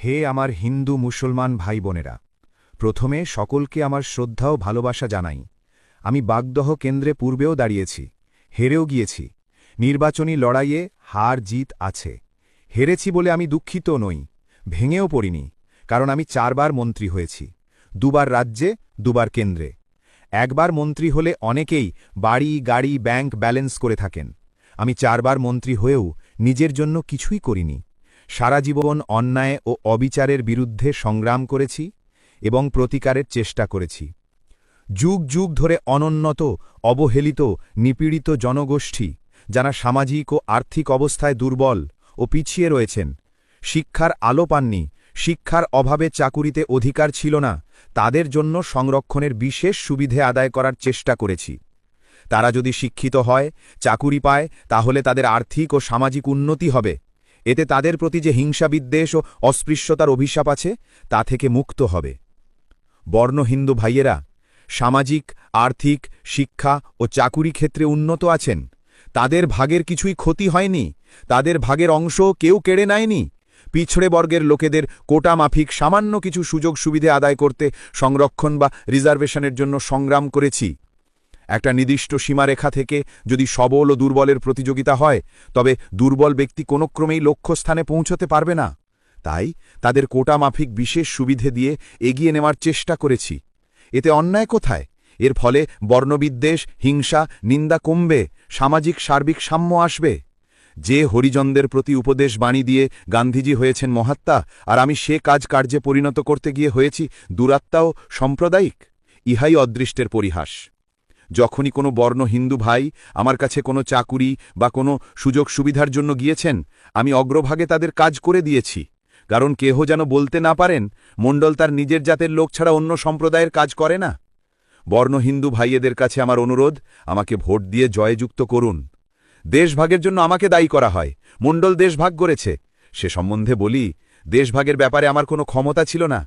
হে আমার হিন্দু মুসলমান ভাই বোনেরা প্রথমে সকলকে আমার শ্রদ্ধা ও ভালোবাসা জানাই। আমি বাগদহ কেন্দ্রে পূর্বেও দাঁড়িয়েছি, হেরেও গিয়েছি। নির্বাচনী লড়াইয়ে হার জিত আছে। হেরেছি বলে আমি দুঃখিত নই, ভেঙেও পড়িনি, কারণ আমি চারবার মন্ত্রী হয়েছি, দুবার রাজ্যে, দুবার কেন্দ্রে। একবার মন্ত্রী হলে অনেকেই বাড়ি, গাড়ি, ব্যাংক ব্যালেন্স করে থাকেন। আমি চারবার মন্ত্রী হয়েও নিজের জন্য কিছুই করিনি। সারা জীবন অন্যায় ও অবিচারের বিরুদ্ধে সংগ্রাম করেছি এবং প্রতিকারের চেষ্টা করেছি। যুগ যুগ ধরে অনুন্নত অবহেলিত, নিপীড়িত জনগোষ্ঠী, যারা সামাজিক ও আর্থিক অবস্থায় দুর্বল ও পিছিয়ে রয়েছেন, শিক্ষার আলো পাননি, শিক্ষার অভাবে চাকুরিতে অধিকার ছিল না, তাদের জন্য সংরক্ষণের বিশেষ সুবিধে আদায় করার চেষ্টা করেছি। তারা যদি শিক্ষিত হয়, চাকুরি পায়, তাহলে তাদের আর্থিক ও সামাজিক উন্নতি হবে। এতে তাদের প্রতি যে হিংসা বিদ্বেষ ও অস্পৃশ্যতার অভিশাপ আছে, তা থেকে মুক্ত হবে। বর্ণ হিন্দু ভাইয়েরা, সামাজিক, আর্থিক, শিক্ষা ও চাকুরি ক্ষেত্রে উন্নত আছেন। তাদের ভাগের কিছুই ক্ষতি হয়নি। তাদের ভাগের অংশ কেউ কেড়ে নেয়নি। পিছড়ে বর্গের লোকেদের কোটা মাফিক সামান্য কিছু সুযোগ সুবিধে আদায় করতে সংরক্ষণ বা রিজার্ভেশনের জন্য সংগ্রাম করেছি। একটা নির্দিষ্ট সীমারেখা থেকে যদি সবল ও দুর্বলের প্রতিযোগিতা হয়, তবে দুর্বল ব্যক্তি কোনো ক্রমেই লক্ষ্যস্থানে পৌঁছতে পারবে না। তাই তাদের কোটা মাফিক বিশেষ সুবিধে দিয়ে এগিয়ে নেওয়ার চেষ্টা করেছি। এতে অন্যায় কোথায়? এর ফলে বর্ণবিদ্বেষ, হিংসা, নিন্দা কমবে, সামাজিক সার্বিক সাম্য আসবে। যে হরিজনদের প্রতি উপদেশ বাণী দিয়ে গান্ধীজি হয়েছেন মহাত্মা, আর আমি সে কাজ কার্যে পরিণত করতে গিয়ে হয়েছি দুরাত্মা ও সাম্প্রদায়িক, ইহাই অদৃষ্টের পরিহাস। যখনই কোনো বর্ণ হিন্দু ভাই আমার কাছে কোনো চাকুরি বা কোনো সুযোগ সুবিধার জন্য গিয়েছেন, আমি অগ্রভাগে তাদের কাজ করে দিয়েছি, কারণ কেহ যেন বলতে না পারেন, মণ্ডল তার নিজের জাতের লোক ছাড়া অন্য সম্প্রদায়ের কাজ করে না। বর্ণ হিন্দু ভাইয়েদের কাছে আমার অনুরোধ, আমাকে ভোট দিয়ে জয়যুক্ত করুন। দেশভাগের জন্য আমাকে দায়ী করা হয়, মণ্ডল দেশভাগ করেছে। সে সম্বন্ধে বলি, দেশভাগের ব্যাপারে আমার কোনো ক্ষমতা ছিল না।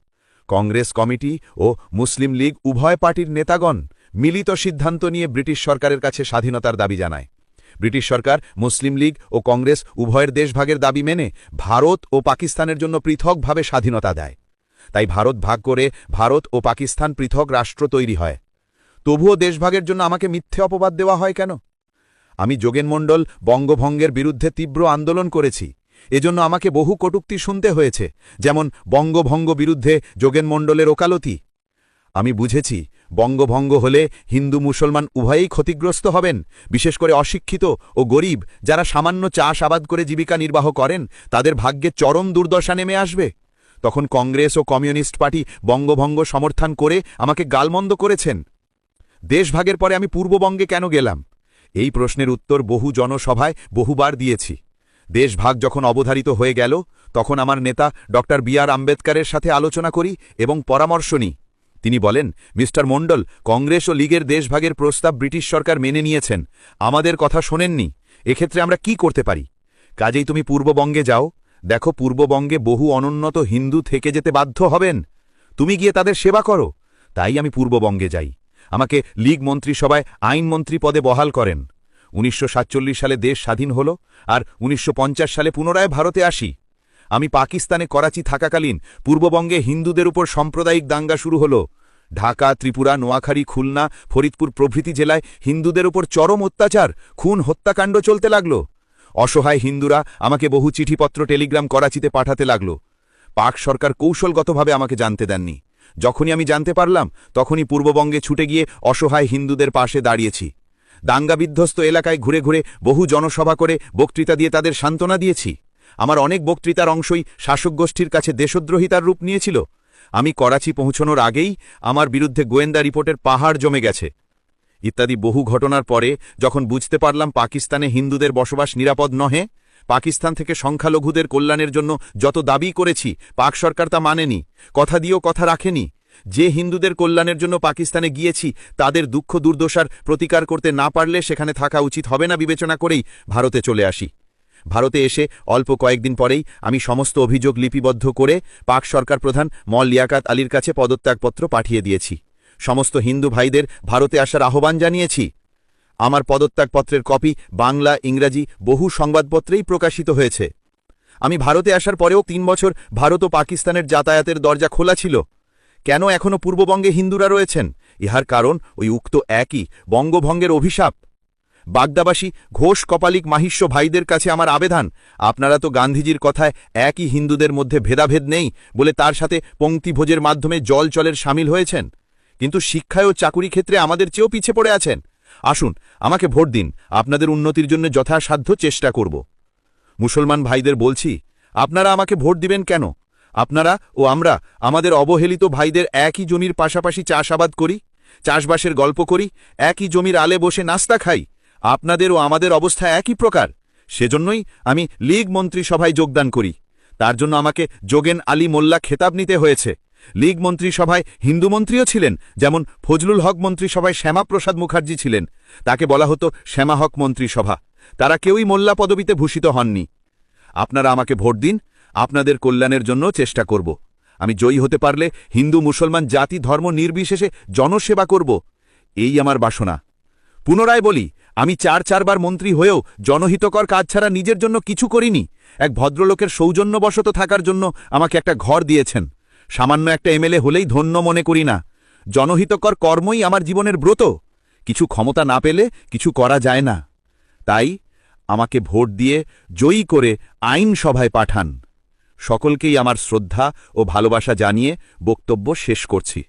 কংগ্রেস কমিটি ও মুসলিম লীগ উভয় পার্টির নেতাগণ মিলিত সিদ্ধান্ত নিয়ে ব্রিটিশ সরকারের কাছে স্বাধীনতার দাবি জানায়। ব্রিটিশ সরকার, মুসলিম লীগ ও কংগ্রেস উভয়ের দেশভাগের দাবি মেনে ভারত ও পাকিস্তানের জন্য পৃথকভাবে স্বাধীনতা দেয়। তাই ভারত ভাগ করে ভারত ও পাকিস্তান পৃথক রাষ্ট্র তৈরি হয়। তবুও দেশভাগের জন্য আমাকে মিথ্যে অপবাদ দেওয়া হয় কেন? আমি যোগেনমণ্ডল বঙ্গভঙ্গের বিরুদ্ধে তীব্র আন্দোলন করেছি। এজন্য আমাকে বহু কটুক্তি শুনতে হয়েছে, যেমন বঙ্গভঙ্গ বিরুদ্ধে যোগেনমণ্ডলের ওকালতি। আমি বুঝেছি, বঙ্গভঙ্গ হলে হিন্দু মুসলমান উভয়েই ক্ষতিগ্রস্ত হবেন। বিশেষ করে অশিক্ষিত ও গরিব যারা সামান্য চাষ আবাদ করে জীবিকা নির্বাহ করেন, তাদের ভাগ্যে চরম দুর্দশা নেমে আসবে। তখন কংগ্রেস ও কমিউনিস্ট পার্টি বঙ্গভঙ্গ সমর্থন করে আমাকে গালমন্দ করেছেন। দেশভাগের পরে আমি পূর্ববঙ্গে কেন গেলাম? এই প্রশ্নের উত্তর বহু জনসভায় বহুবার দিয়েছি। দেশভাগ যখন অবধারিত হয়ে গেল, তখন আমার নেতা ডক্টর বি আর আম্বেদকারের সাথে আলোচনা করি এবং পরামর্শ নিই। তিনি বলেন, মিস্টার মণ্ডল, কংগ্রেস ও লীগের দেশভাগের প্রস্তাব ব্রিটিশ সরকার মেনে নিয়েছেন। আমাদের কথা শোনেননি। এক্ষেত্রে আমরা কি করতে পারি? কাজেই তুমি পূর্ববঙ্গে যাও। দেখো, পূর্ববঙ্গে বহু অনুন্নত হিন্দু থেকে যেতে বাধ্য হবেন। তুমি গিয়ে তাদের সেবা করো। তাই আমি পূর্ববঙ্গে যাই। আমাকে লীগ মন্ত্রিসভায় আইনমন্ত্রী পদে বহাল করেন। উনিশশো সাতচল্লিশ সালে দেশ স্বাধীন হল, আর উনিশশো পঞ্চাশ সালে পুনরায় ভারতে আসি। আমি পাকিস্তানে করাচি থাকাকালীন পূর্ববঙ্গে হিন্দুদের উপর সাম্প্রদায়িক দাঙ্গা শুরু হল। ঢাকা, ত্রিপুরা, নোয়াখালী, খুলনা, ফরিদপুর প্রভৃতি জেলায় হিন্দুদের উপর চরম অত্যাচার, খুন, হত্যাকাণ্ড চলতে লাগল। অসহায় হিন্দুরা আমাকে বহু চিঠিপত্র টেলিগ্রাম করাচিতে পাঠাতে লাগল। পাক সরকার কৌশলগতভাবে আমাকে জানতে দেননি। যখনই আমি জানতে পারলাম, তখনই পূর্ববঙ্গে ছুটে গিয়ে অসহায় হিন্দুদের পাশে দাঁড়িয়েছি। দাঙ্গা বিধ্বস্ত এলাকায় ঘুরে ঘুরে বহু জনসভা করে বক্তৃতা দিয়ে তাদের সান্ত্বনা দিয়েছি। আমার অনেক বক্তৃতার অংশই শাসক গোষ্ঠীর কাছে দেশদ্রোহিতার রূপ নিয়েছিল। আমি করাচি পৌঁছনোর আগেই আমার বিরুদ্ধে গোয়েন্দা রিপোর্টের পাহাড় জমে গেছে। ইত্যাদি বহু ঘটনার পরে যখন বুঝতে পারলাম পাকিস্তানে হিন্দুদের বসবাস নিরাপদ নহে, পাকিস্তান থেকে সংখ্যালঘুদের কল্যাণের জন্য যত দাবি করেছি, পাক সরকার তা মানেনি, কথা দিয়েও কথা রাখেনি। যে হিন্দুদের কল্যাণের জন্য পাকিস্তানে গিয়েছি, তাদের দুঃখ দুর্দশার প্রতিকার করতে না পারলে সেখানে থাকা উচিত হবে না বিবেচনা করেই ভারতে চলে আসি। ভারতে এসে অল্প কয়েকদিন পরেই আমি সমস্ত অভিযোগ লিপিবদ্ধ করে পাক সরকার প্রধান মল লিয়াকাত আলীর কাছে পদত্যাগপত্র পাঠিয়ে দিয়েছি। সমস্ত হিন্দু ভাইদের ভারতে আসার আহ্বান জানিয়েছি। আমার পদত্যাগপত্রের কপি বাংলা, ইংরাজি বহু সংবাদপত্রেই প্রকাশিত হয়েছে। আমি ভারতে আসার পরেও তিন বছর ভারত ও পাকিস্তানের যাতায়াতের দরজা খোলা ছিল। কেন এখনও পূর্ববঙ্গে হিন্দুরা রয়েছেন? ইহার কারণ ওই উক্ত একই বঙ্গভঙ্গের অভিশাপ। বাগদাবাসী, ঘোষ কপালিক মাহিষ্য ভাইদের কাছে আমার আবেদন। আপনারা তো গান্ধীজির কথায় একই হিন্দুদের মধ্যে ভেদাভেদ নেই বলে তার সাথে পঙ্ক্তিভোজের মাধ্যমে জল চলের সামিল হয়েছেন। কিন্তু শিক্ষায় ও চাকুরি ক্ষেত্রে আমাদের চেয়েও পিছে পড়ে আছেন। আসুন, আমাকে ভোট দিন। আপনাদের উন্নতির জন্য যথাসাধ্য চেষ্টা করব। মুসলমান ভাইদের বলছি, আপনারা আমাকে ভোট দিবেন কেন? আপনারা ও আমরা আমাদের অবহেলিত ভাইদের একই জমির পাশাপাশি চাষাবাদ করি, চাষবাসের গল্প করি, একই জমির আলে বসে নাস্তা খাই আপনাদের ও আমাদের অবস্থা একই প্রকার। সেজন্যই আমি লীগ মন্ত্রিসভায় যোগদান করি। তার জন্য আমাকে যোগেন আলী মোল্লা খেতাব নিতে হয়েছে। লীগ মন্ত্রিসভায় হিন্দু মন্ত্রীও ছিলেন, যেমন ফজলুল হক মন্ত্রিসভায় শ্যামাপ্রসাদ মুখার্জি ছিলেন। তাকে বলা হতো শ্যামা হক মন্ত্রিসভা। তারা কেউই মোল্লা পদবিতে ভূষিত হননি। আপনারা আমাকে ভোট দিন, আপনাদের কল্যাণের জন্য চেষ্টা করব। আমি জয়ী হতে পারলে হিন্দু মুসলমান জাতি ধর্ম নির্বিশেষে জনসেবা করব। এই আমার বাসনা। পুনরায় বলি আমি চার চারবার মন্ত্রী হয়েও জনহিতকর কাজ ছাড়া নিজের জন্য কিছু করিনি। এক ভদ্রলোকের সৌজন্যবশত থাকার জন্য আমাকে একটা ঘর দিয়েছেন। সামান্য একটা এমএলএ হলেই ধন্য মনে করি না। জনহিতকর কর্মই আমার জীবনের ব্রত। কিছু ক্ষমতা না পেলে কিছু করা যায় না। তাই আমাকে ভোট দিয়ে জয়ী করে আইন সভায় পাঠান। সকলকেই আমার শ্রদ্ধা ও ভালোবাসা জানিয়ে বক্তব্য শেষ করছি।